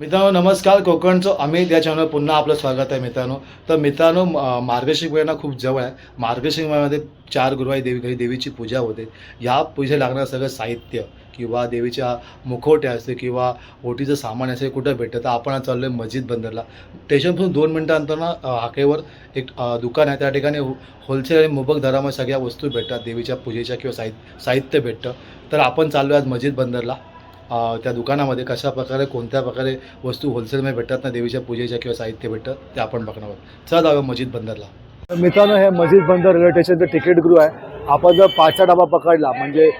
मित्रांनो नमस्कार. कोकणचं अमित या चॅनल पुन्हा आपलं स्वागत आहे मित्रांनो. तर मित्रांनो म- मार्गशीर्ष महिना खूप जवळ आहे. मार्गशीर्ष महिन्यामध्ये चार गुरुवारी देवी घरी देवीची पूजा होते. या पूजेला लागणारं सगळं साहित्य किंवा देवीच्या मुखवट्या असते किंवा ओटीचं सामान असेल कुठं भेटतं तर आपण चाललो आहे मस्जिद बंदरला. स्टेशनपासून दोन मिनटं ना हाकेवर एक दुकान आहे. त्या ठिकाणी होलसेल आणि मुबक दरामध्ये सगळ्या वस्तू भेटतात. देवीच्या पूजेच्या किंवा साहित्य साहित्य भेटतं. तर आपण चाललो आहे आज मस्जिद बंदरला. त्या दुकानामध्ये कशा प्रकारे कोणत्या प्रकारे वस्तू होलसेलमध्ये भेटतात ना देवीच्या पूजेच्या किंवा साहित्य भेटतं ते आपण बघणार आहोत. चला जाऊया मस्जिद बंदरला. मित्रांनो हे मस्जिद बंदर रेल्वे स्टेशनचं तिकीट गृह आहे. आपण जर पाचचा डबा पकडला म्हणजे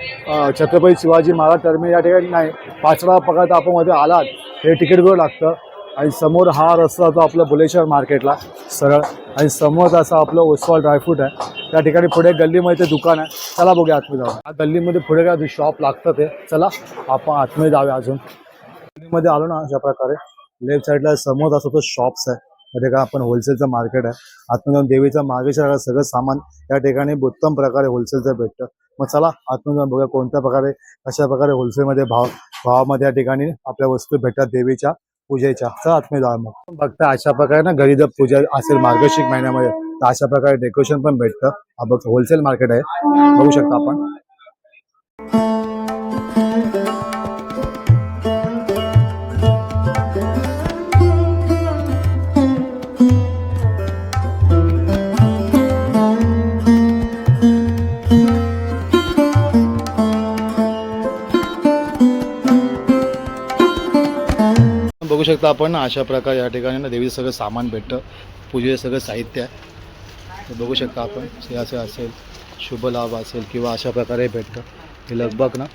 छत्रपती शिवाजी महाराज टर्मिनल या ठिकाणी नाही पाचचा डबा पकडता आपण मध्ये आलात हे तिकीट गृह लागतं. आणि समोर हा रस्ता जातो आपला बुलेश्वर मार्केटला सरळ. आणि समोर असं आपलं ओसवाल ड्रायफ्रूट आहे. त्या ठिकाणी पुढे गल्लीमध्ये ते दुकान आहे. चला बघूया आतमध्ये जाऊया या गल्लीमध्ये पुढे काय शॉप लागतं ते. चला आपण आतमध्ये जाऊया अजून. गल्लीमध्ये आलो ना अशा प्रकारे. लेफ्ट साईडला समोर असं तो शॉप्स आहे. त्या ठिकाणी आपण होलसेलचं मार्केट आहे. आतमध्ये जाऊन देवीचा मार्गेश्वर सगळं सामान या ठिकाणी उत्तम प्रकारे होलसेलचं भेटतं. मग चला आतमध्ये जाऊन बघूया कोणत्या प्रकारे कशा प्रकारे होलसेलमध्ये भाव भावामध्ये या ठिकाणी आपल्या वस्तू भेटतात देवीच्या. पूजेच्या. चला आतमध्ये जाऊया मग बघता. अशा प्रकारे ना घरी जर पूजा असेल मार्गशीर्ष महिन्यामध्ये तर अशा प्रकारे डेकोरेशन पण भेटतं. हा बघ होलसेल मार्केट आहे. बघू शकता आपण. बघू शकता आपण ना अशा प्रकारे या ठिकाणी ना देवीचं सगळं सामान भेटतं. पूजेचं सगळं साहित्य आहे. बघू शकता आपण हे असेल शुभ लाभ असेल किंवा अशा प्रकारे भेटतं. हे लगबग ना.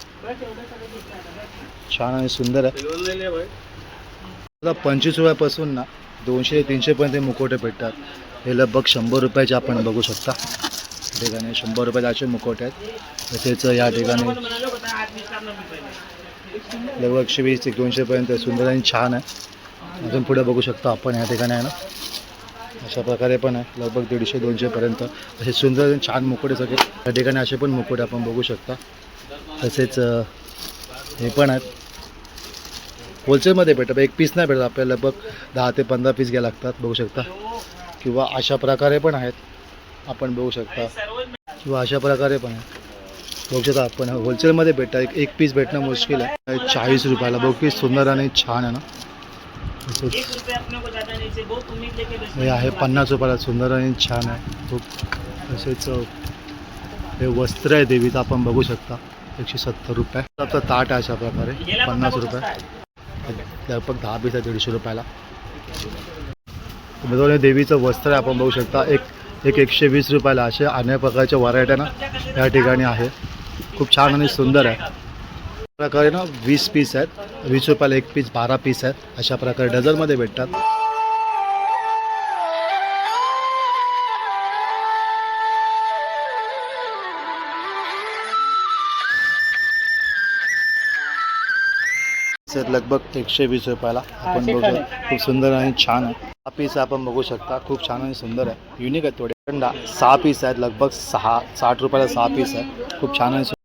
छान आणि सुंदर आहे. आता पंचवीस रुपयापासून ना दोनशे तीनशेपर्यंत हे मुखवटे भेटतात. हे लगभग शंभर रुपयाचे आपण बघू शकता. ठिकाणी शंभर रुपयाचे असे मुखवटे आहेत. तसेच या ठिकाणी लगभग एकशे वीस ते दोनशेपर्यंत सुंदर आणि छान आहे. अजून पुढे बघू शकतो आपण या ठिकाणी आहे ना. अशा प्रकारे पण आहे. लगभग दीडशे दोनशेपर्यंत असे सुंदर आणि छान मुकुटे सगळे. या ठिकाणी असे पण मुकुटे आपण बघू शकता. तसेच हे पण आहेत. होलसेलमध्ये भेटत एक पीस नाही भेटत. आपल्याला लगभग दहा ते पंधरा पीस घ्या लागतात. बघू शकता. किंवा अशा प्रकारे पण आहेत. आपण बघू शकता. किंवा अशा प्रकारे पण आहे बघू शकता आपण. होलसेलमध्ये भेटतात एक एक पीस भेटणं मुश्किल आहे. चाळीस रुपयाला. बघू की सुंदर आणि छान आहे ना. तसेच. हे आहे पन्नास रुपयाला. सुंदर आणि छान आहे. खूप तसेच हे वस्त्र आहे देवीचं. आपण बघू शकता. एकशे सत्तर रुपये. आपलं ताट आहे अशा प्रकारे. पन्नास रुपये. लगभग दहा पीस आहे दीडशे रुपयाला. देवीचं वस्त्र आहे. आपण बघू शकता. एक एक एकशे वीस रुपयाला असे अनेक प्रकारच्या व्हरायट्या ना या ठिकाणी आहे. खूप छान आणि सुंदर आहे. अशा प्रकारे ना वीस पीस आहेत. वीस रुपयाला एक पीस बारा पीस आहेत. अशा प्रकारे डझनमध्ये भेटतात. लगभग एकशे वीस रुपयाला आपण बघू शकतो. खूप सुंदर आणि छान आहे. हा पीस आपण बघू शकता. खूप छान आणि सुंदर आहे. युनिक आहे थोडे. सहा पीस आहेत लगभग सहा साठ रुपयाला सहा पीस आहे खूप छान आणि सु-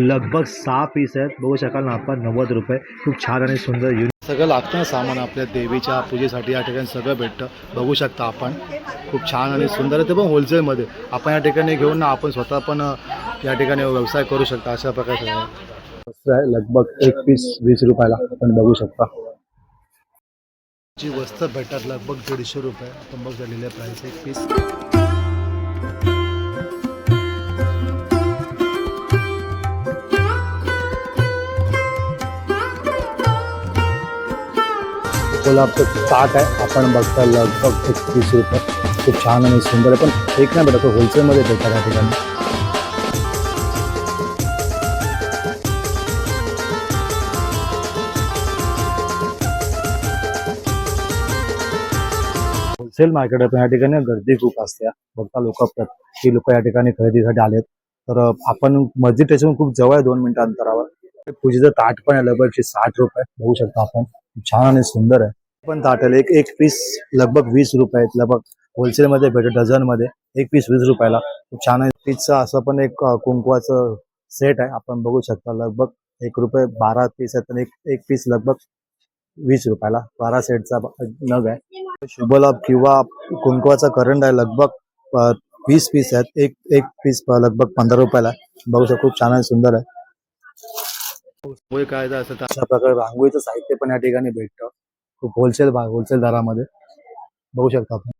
लगभग सहा पीस आहेत. बघू शकाल ना आपण नव्वद रुपये. खूप छान आणि सुंदर युनिक सगळं लागतं ना सामान आपल्या देवीच्या पूजेसाठी या ठिकाणी सगळं भेटतं. बघू शकता आपण. खूप छान आणि सुंदर आहे. ते पण होलसेलमध्ये आपण या ठिकाणी घेऊन ना आपण स्वतः पण या ठिकाणी व्यवसाय करू शकता अशा प्रकारचं. आहे. आहे. लगभग एक पीस वीस रुपयाला आपण बघू शकता. जी वस्त्र भेटतात लगभग दीडशे रुपये. आपण बघ झालेले प्राईस एक पीस. कोल्हापूर ताट आहे आपण बघता लगभग एकतीस रुपये खूप छान आणि सुंदर आहे पण एक नाही भेटत होलसेलमध्ये भेटतात या ठिकाणी होलसेल मार्केट आहे पण या ठिकाणी गर्दी खूप असते। बघता लोक ती लोक या ठिकाणी खरेदीसाठी आलेत। तर आपण मस्जिद स्टेशन खूप जवळ आहे दोन मिनिटं अंतरावर पूजेचं ताट पण आहे लगभग साठ रुपये बघू शकता आपण. छान आणि सुंदर आहे. पण ताट आहे एक एक पीस लगभग वीस रुपये लगभग होलसेलमध्ये भेटत डझनमध्ये एक पीस वीस रुपयाला. खूप छान आहे. पीसचं असं पण एक कुंकवाचं सेट आहे. आपण बघू शकता लगभग एक रुपये बारा पीस आहेत. आणि एक एक पीस लगभग वीस रुपयाला. बारा सेटचा नग आहे. शुभलाभ किंवा कुंकवाचा करंट आहे लगभग वीस पीस आहेत. एक एक पीस लगभग पंधरा रुपयाला. बघू शकतो खूप छान आहे सुंदर आहे. अशा प्रकारे रांगोळीचं साहित्य पण या ठिकाणी भेटतं. खूप होलसेल भाग होलसेल दरामध्ये बघू शकता आपण.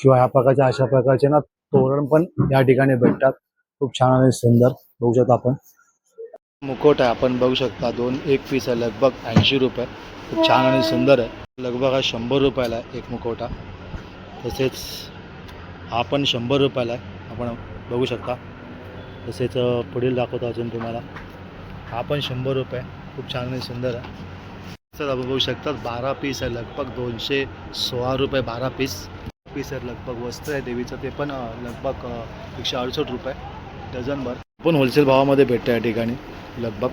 किंवा ह्या प्रकारच्या अशा प्रकारचे ना तोरण पण या ठिकाणी भेटतात. खूप छान आणि सुंदर बघू शकता आपण. मुकोट आहे आपण बघू शकता दोन एक पीस आहे लगभग ऐंशी रुपये. खूप छान आणि सुंदर आहे. लगभग हा शंभर रुपयाला आहे एक मुकोटा तसेच हा पण शंभर रुपयाला आहे. आपण बघू शकता. तसेच पुढील दाखवतो अजून तुम्हाला. हा पण शंभर रुपये. खूप छान आणि सुंदर आहे. सर आपण बघू शकता बारा पीस आहे लगभग दोनशे सोळा रुपये बारा पीस. पीस आहे लगभग वस्त्र आहे देवीचं. ते पण लगभग एकशे अडुसष्ट रुपये. डझनभर पण होलसेल भावामध्ये भेटतं या ठिकाणी लगभग.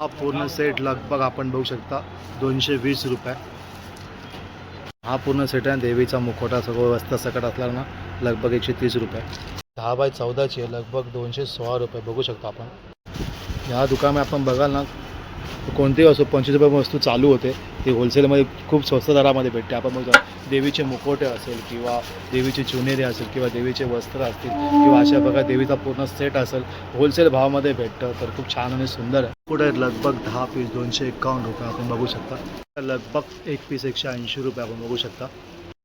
हा पूर्ण सेट लगभग आपण बघू शकता दोनशे वीस रुपये. हा पूर्ण सेट आहे देवीचा मुखोटा सगळं वस्ता सकट असला ना लगभग एकशे तीस रुपये. दहा बाय चौदाची आहे लगभग दोनशे सोळा रुपये बघू शकतो आपण. ह्या दुकानात आपण बघाल ना कोणतीही असो पंचवीस रुपये वस्तू चालू होते ती होलसेलमध्ये खूप स्वस्त दरामध्ये भेटते. आपण बघतो देवीचे मुखोटे असेल किंवा देवीची चुनेरी असेल किंवा देवीचे वस्त्र असतील किंवा अशा प्रकारे देवीचा पूर्ण सेट असेल होलसेल भावामध्ये भेटतं तर खूप छान आणि सुंदर आहे. कुठे लगभग दहा पीस दोनशे एकावन्न रुपये आपण बघू शकता. लगभग एक पीस एकशे ऐंशी रुपये आपण बघू शकता.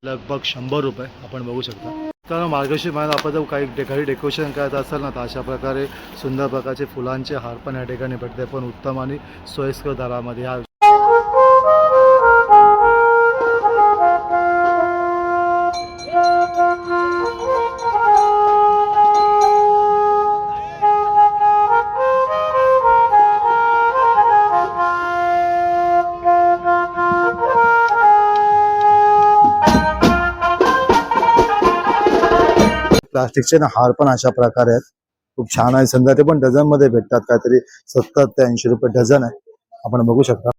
लगभग शंभर रुपये आपण बघू शकता. तर मार्गशीर महिन्यात आपण जर काही घरी डेकोरेशन करायचं असेल ना तर अशा प्रकारे सुंदर प्रकारचे फुलांचे हार पण या ठिकाणी भेटते. पण उत्तम आणि सोयीस्कर दरामध्ये ह्या प्लास्टिकचे ना हार पण अशा प्रकारे आहेत. खूप छान आहे. समजा ते पण डझनमध्ये भेटतात. काहीतरी सत्तर ते ऐंशी रुपये डझन आहे. आपण बघू शकता.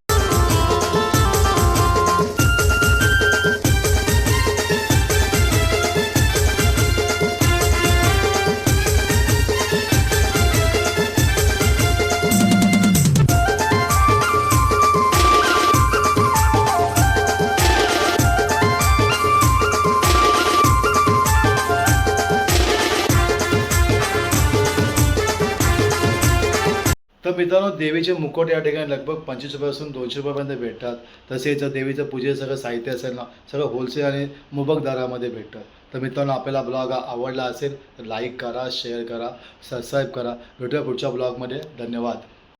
मित्रांनो देवीचे मुकुट या ठिकाणी लगभग पंचवीस रुपयापासून दोनशे रुपयापर्यंत भेटतात. तसेच देवीचं पूजेचं सगळं साहित्य असेल ना सगळं होलसेल आणि मुबक दरामध्ये भेटतं. तर मित्रांनो आपल्याला ब्लॉग आवडला असेल तर लाईक करा शेअर करा सबस्क्राईब करा. भेटूया पुढच्या ब्लॉगमध्ये धन्यवाद.